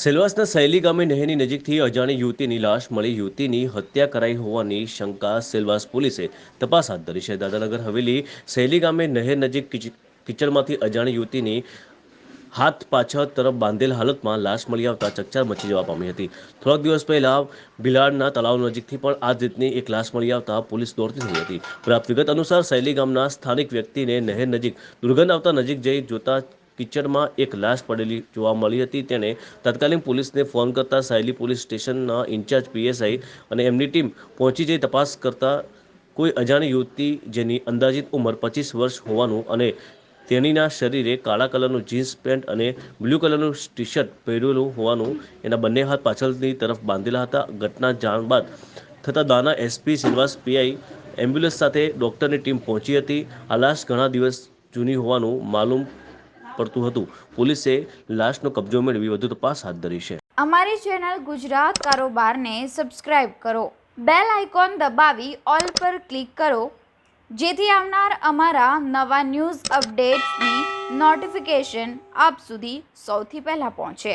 સેલવાસના સહેલી ગામે નહેરની નજીકથી અજાણી યુવતીની લાશ મળી. યુવતીની હત્યા કરાઈ હોવાની શંકા સેલવાસ પોલીસે તપાસ હાથ ધરી છે. દાદાનગર હવેલી સહેલી ગામે નહેર નજીક કિચડમાંથી અજાણી યુવતીની હાથ પાછળ તરફ બાંધેલ હાલતમાં લાશ મળી આવતા ચકચાર મચી જવા પામી હતી. થોડાક દિવસ પહેલા ભિલાડના તળાવ નજીકથી પણ આ રીતની એક લાશ મળી આવતા પોલીસ દોડતી થઈ હતી. પ્રાપ્ત વિગત અનુસાર સહેલી ગામના સ્થાનિક વ્યક્તિને નહેર નજીક દુર્ગંધ આવતા નજીક જઈ જોતા કિચડમાં એક લાશ પડેલી જોવા મળી હતી. તેણે તત્કાલીન પોલીસને ફોન કરતા સાયલી પોલીસ સ્ટેશનના ઇન્ચાર્જ પીએસઆઈ અને એમની ટીમ પહોંચી જઈ તપાસ કરતા કોઈ અજાણી યુવતી જેની અંદાજિત ઉંમર પચીસ વર્ષ હોવાનું અને તેણીના શરીરે કાળા કલરનું જીન્સ પેન્ટ અને બ્લુ કલરનું ટી શર્ટ પહેરેલું હોવાનું એના બંને હાથ પાછળની તરફ બાંધેલા હતા. ઘટના જાણ બાદ થતાં દાના એસપી સિલવાસ પીઆઈ એમ્બ્યુલન્સ સાથે ડૉક્ટરની ટીમ પહોંચી હતી. આ લાશ ઘણા દિવસ જૂની હોવાનું માલુમ પડતું હતું. પોલીસે લાશનો કબજો મેળવી વધુ તપાસ હાથ ધરી છે. અમારી ચેનલ ગુજરાત કારોબારને સબસ્ક્રાઇબ કરો. બેલ આઇકોન દબાવી ઓલ પર ક્લિક કરો. જેથી આવનાર અમારા નવા ન્યૂઝ અપડેટ્સની નોટિફિકેશન આપ સુધી સૌથી પહેલાં પહોંચે.